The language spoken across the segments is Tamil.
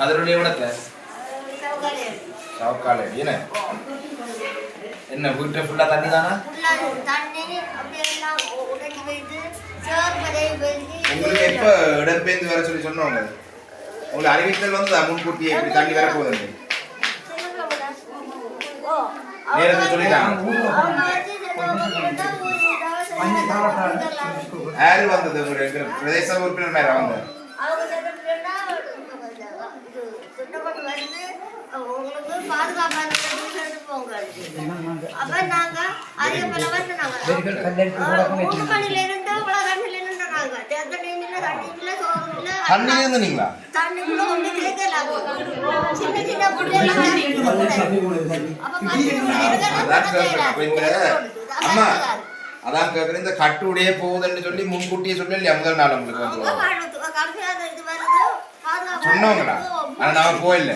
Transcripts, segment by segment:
அதனுடைய இடத்துல சவுக்கால என்ன? என்ன வீட்டை ஃபுல்லா தண்ணி தானா உங்களுக்கு எப்ப இடம்பெயர்ந்து வர சொல்லி சொன்னவங்க உங்களுக்கு அறிவித்தல் வந்து முன்கூட்டியே இப்படி தண்ணி வர போகுது நேரத்தை சொல்லிட்டாங்க யாரு வந்தது? ஒரு பிரதேச உறுப்பினர் மேல வந்தது அவங்க சொல்லிட்டுன்னா, இது சுத்தப்பட்டு வருது, உங்களுக்கு பாதுகாப்பான இடத்துக்கு எடுத்து போங்க. அப்ப நாங்க அதே போல வந்து நாங்க, ஆ, மூணு மணில இருந்து இவ்வளவு தண்ணில இருந்து நாங்க. எந்த time இல்ல, தண்ணி இல்ல, சோறு இல்ல. தண்ணியில இருந்தீங்களா? தண்ணிக்குள்ள ஒண்ணும் கேட்கல. சின்ன சின்ன புள்ளையெல்லாம் தண்ணிக்குள்ள போகுது. அப்ப பாத்தீங்கன்னா, அதான் கேட்கிறேன். அப்ப இந்த அம்மா அதான் கேட்கிறேன் இந்த கட்டுடைய போகுதுன்னு சொல்லி முன்கூட்டியே சொல்லி இல்லையா முதல் நாள் உங்களுக்கு வந்து சொன்னவங்களா ஆனா நான் போயில்ல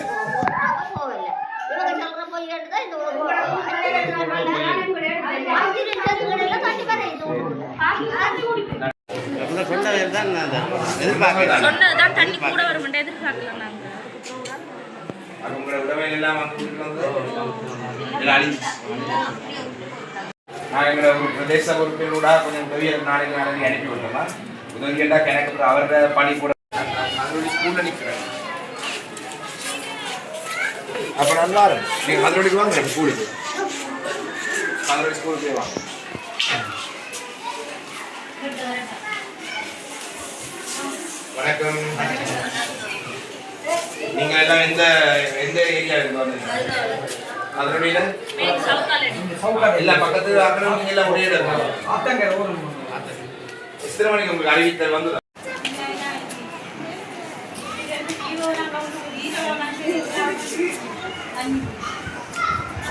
சொன்னதுதான் தண்ணி கூட வர மாட்டேன் எதிர்பார்க்கல நாங்க உங்களோட எல்லாம் வந்து. நான் ஒரு பிரதேச கொஞ்சம் நாளைக்கு நாளைக்கு அனுப்பி விட்டோம்னா உதவி கேட்டா எனக்கு அவரோட பணி கூட ஸ்கூல்ல நிக்கிறேன். அப்ப நல்லா இருக்கும். நீங்க அதோடக்கு வாங்க ஸ்கூலுக்கு. அதோட ஸ்கூலுக்கு வாங்க. வணக்கம். நீங்க எல்லாம் எந்த எந்த ஏரியா இருக்கு வந்தீங்க? அதனுடைய எல்லா பக்கத்து நீங்க எல்லாம் ஒரே இடம் எத்தனை மணிக்கு உங்களுக்கு அறிவித்தல் வந்து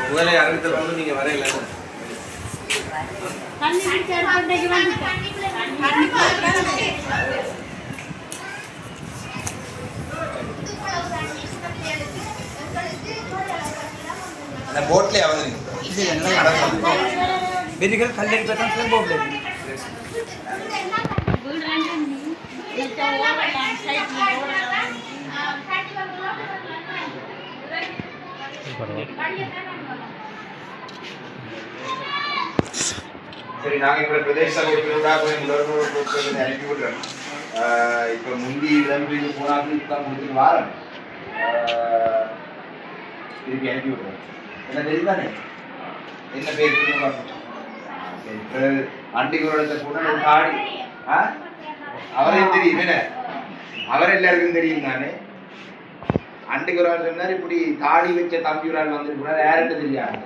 முதலே அறிவித்தல் வந்து நீங்க வரையில. அந்த போட்லயே வந்து பெரிகள் கல்லடி பார்த்தா போகல சரி நாங்க இப்ப பிரதேச உறுப்பினராக போய் முதல்வர் அனுப்பி விடுறோம் ஆஹ் முந்தி இடம்பெயர்ந்து போனாலும் இப்பதான் முடிச்சுட்டு வாரம். திருப்பி அனுப்பி விடுறோம். என்ன தெரியுதானே என்ன பேர்? கூட தெரியும் என்ன அவர் எல்லாருக்கும் தெரியும் தானே? அன்றைக்கு ஒரு சொன்னார் இப்படி தாடி வச்ச தம்பி ஒரு ஆள் வந்திருக்கிறார் யாருன்னு தெரியாது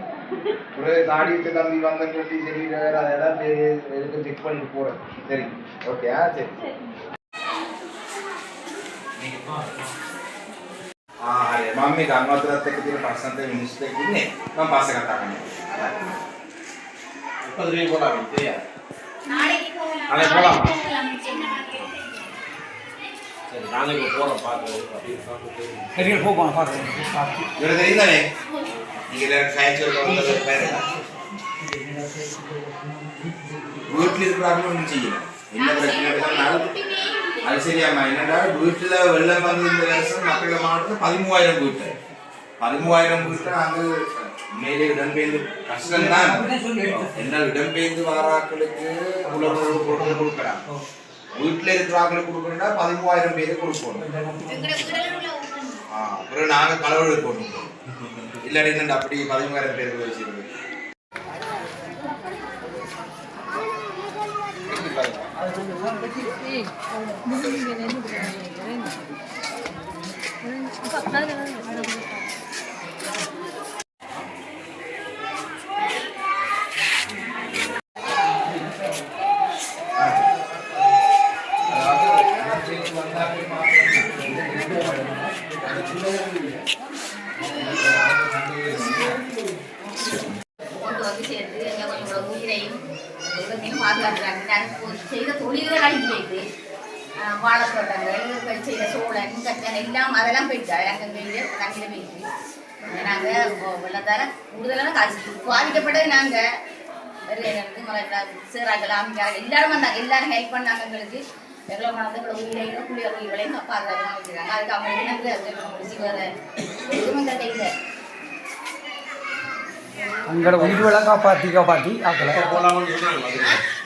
ஒரு தாடி வச்ச தம்பி வந்தேன்னு சொல்லி சரி அதெல்லாம் எதுக்கு செக் பண்ணிட்டு போகிறேன் சரி ஓகே ஆ சரி. මම මේ ගංගවතුරත් එක්ක තියෙන පස්සන්ත මිනිස්සු දෙක ඉන්නේ මම පස්සේ நாங்கள் இப்போ போகிறோம் பார்க்குறோம் அப்படின்னு போகணும் பார்க்குறோம் இவ்வளோ தெரியும் தானே நீங்கள் எல்லாரும் வீட்டில் இருக்கிறாங்களும் ஒன்றும் செய்யல. என்ன பிரச்சனை அது சரியாம்மா. என்னடா வீட்டில் வெள்ளம் வந்து இந்த வருஷம் மக்கள் மாவட்டத்தில் பதிமூவாயிரம் வீட்டு. பதிமூவாயிரம் வீட்டை நாங்கள் மேலே இடம்பெயர்ந்து கஷ்டம்தான். என்னால் இடம்பெயர்ந்து வாராக்களுக்கு உலக பொருட்கள் கொடுக்குறாங்க வீட்டுல இருக்கிறாங்களுக்கு கொடுக்கணும்னா பதிமூவாயிரம் பேருக்கு கொடுக்கணும். ஆ, அப்புறம் நாங்க களவு எடுக்கணும் இல்லாட்டி என்னடா அப்படி பதிமூவாயிரம் பேருக்கு வச்சிருக்கு கொண்டு பாதுகாக்கிறாங்க நான் செய்த தொழில்கள் அழிஞ்சு போயிட்டு வாழைத்தோட்டங்கள் செய்த சோழன் கச்சன் எல்லாம் அதெல்லாம் போயிட்டு கையில் தண்ணியில் போயிட்டு நாங்கள் வெள்ளத்தார கூடுதலான காசு பாதிக்கப்பட்டது நாங்கள் சீராக்கள் ஆமிக்காரர்கள் எல்லாரும் வந்தாங்க எல்லாரும் ஹெல்ப் பண்ணாங்க எங்களுக்கு எவ்வளோ மனதுக்குள்ள உயிரையும் புள்ளிய உயிர்களையும் காப்பாற்றாங்க வைக்கிறாங்க அதுக்கு அவங்க முடிச்சு வர எதுவுமே அங்கே உயிர்வெல்லாம் காப்பாற்றி காப்பாற்றி ஆக்கலை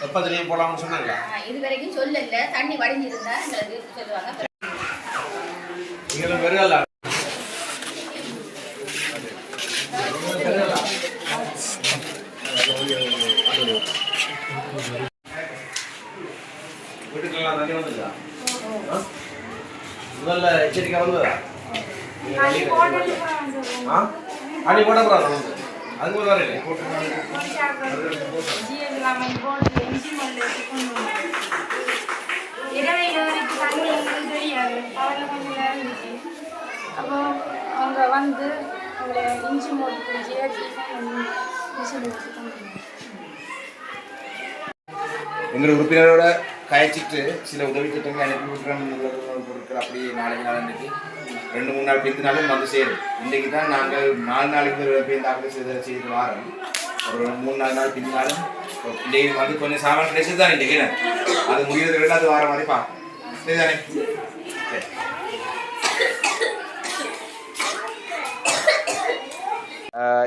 எப்போ போகலாம்னு சொன்னாங்களா இது வரைக்கும் சொல்லல. தண்ணி வடிஞ்சிருந்தா எங்களுக்கு சொல்லுவாங்க. இங்கே வீட்டுக்கெல்லாம் தண்ணி? முதல்ல எச்சரிக்கை வந்ததா? அடி போட வந்து அது போல வரல அப்போ அவங்க வந்து அவங்கள இஞ்சி மூடி குடிச்சு ஏற்றி மிஷின் வச்சு எங்கள் உறுப்பினரோட கயச்சிட்டு சில உதவி திட்டங்கள் அனுப்பி விட்டுறோம் பொருட்கள் அப்படி நாளைக்கு நாள் நாளைக்கு ரெண்டு மூணு நாள் பிந்தினாலும் வந்து சேரும். இன்றைக்கு தான் நாங்கள் நாலு நாளைக்கு ஒரு பேருந்தாக்கள் செய்து செய்து வாரோம். ஒரு மூணு நாலு நாள் பிந்தினாலும் இன்றைக்கு வந்து கொஞ்சம் சாமான் கிடைச்சது தான் இன்றைக்கு அது முடியறதுக்கு அது வார மாதிரி பார்ப்போம் சரிதானே சரி.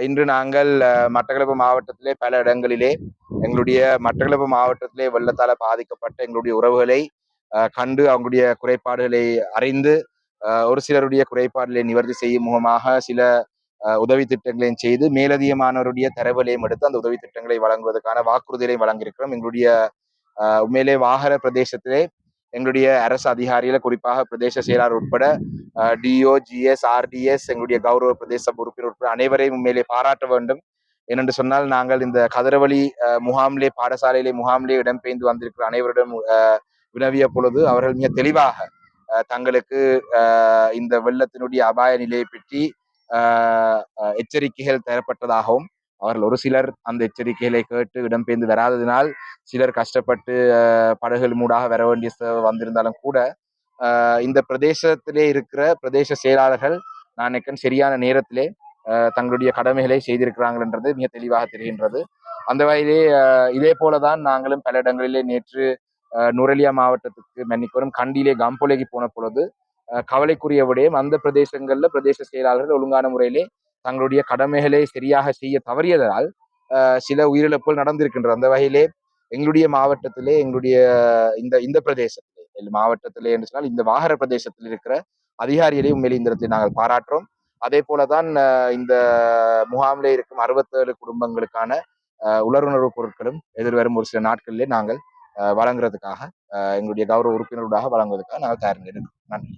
இன்று நாங்கள் மட்டக்களப்பு மாவட்டத்திலே பல இடங்களிலே எங்களுடைய மட்டக்களப்பு மாவட்டத்திலே வெள்ளத்தால் பாதிக்கப்பட்ட எங்களுடைய உறவுகளை அஹ், கண்டு அவங்களுடைய குறைபாடுகளை அறிந்து ஒரு சிலருடைய குறைபாடுகளை நிவர்த்தி செய்யும் முகமாக சில உதவி திட்டங்களையும் செய்து மேலதிகமானவருடைய தரவுகளையும் எடுத்து அந்த உதவி திட்டங்களை வழங்குவதற்கான வாக்குறுதிகளையும் வழங்கியிருக்கிறோம். எங்களுடைய உண்மையிலே வாகர பிரதேசத்திலே எங்களுடைய அரசு அதிகாரிகளை குறிப்பாக பிரதேச செயலாளர் உட்பட டிஓ ஜிஎஸ் ஆர்டிஎஸ் எங்களுடைய கௌரவ பிரதேச உறுப்பினர் உட்பட அனைவரையும் உண்மையிலே பாராட்ட வேண்டும். ஏனென்று சொன்னால் நாங்கள் இந்த கதிரவழி அஹ், முகாமிலே பாடசாலையிலே முகாமிலே இடம்பெயர்ந்து வந்திருக்கிற அனைவரிடம் அஹ், வினவிய பொழுது அவர்கள் மிக தெளிவாக தங்களுக்கு இந்த வெள்ளத்தினுடைய அபாய நிலையை பற்றி எச்சரிக்கைகள் தரப்பட்டதாகவும் அவர்கள் ஒரு சிலர் அந்த எச்சரிக்கைகளை கேட்டு இடம்பெயர்ந்து வராததினால் சிலர் கஷ்டப்பட்டு படகுகள் மூடாக வர வேண்டிய ச- வந்திருந்தாலும் கூட இந்த பிரதேசத்திலே இருக்கிற பிரதேச செயலாளர்கள் நான் நினைக்கிறேன் சரியான நேரத்திலே தங்களுடைய கடமைகளை செய்திருக்கிறாங்கன்றது மிக தெளிவாக தெரிகின்றது. அந்த வகையிலே இதே போலதான் நாங்களும் பல இடங்களிலே நேற்று நுரலியா மாவட்டத்துக்கு மன்னிக்கோரும் கண்டியிலே கம்போலைக்கு போன பொழுது கவலைக்குரிய விடயம் அந்த பிரதேசங்களில் பிரதேச செயலாளர்கள் ஒழுங்கான முறையிலே தங்களுடைய கடமைகளை சரியாக செய்ய தவறியதால் சில உயிரிழப்புகள் நடந்திருக்கின்றது அந்த வகையிலே எங்களுடைய மாவட்டத்திலே எங்களுடைய இந்த இந்த பிரதேசத்திலே மாவட்டத்திலே என்று சொன்னால் இந்த வாகர பிரதேசத்தில் இருக்கிற அதிகாரிகளை உண்மையிலே இந்த இடத்தில் நாங்கள் பாராட்டுறோம். அதே போலதான் இந்த முகாமிலே இருக்கும் அறுபத்தேழு குடும்பங்களுக்கான உலருணர்வு பொருட்களும் எதிர்வரும் ஒரு சில நாட்களிலே நாங்கள் வழங்குறதுக்காக எங்களுடைய கௌரவ உறுப்பினர்களாக வழங்குவதற்காக நாங்கள் தயார் நன்றி.